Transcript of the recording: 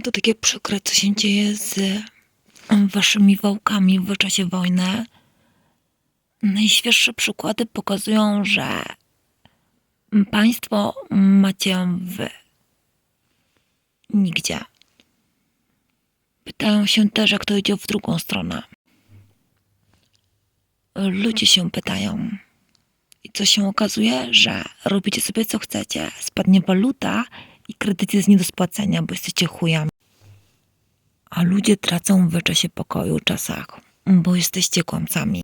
To takie przykre, co się dzieje z waszymi wałkami w czasie wojny. Najświeższe przykłady pokazują, że państwo macie wy. Nigdzie. Pytają się też, jak to idzie w drugą stronę. Ludzie się pytają. I co się okazuje, że robicie sobie co chcecie. Spadnie waluta i kredyt jest nie do spłacenia, bo jesteście chujami. A ludzie tracą w czasie pokoju czasach, bo jesteście kłamcami.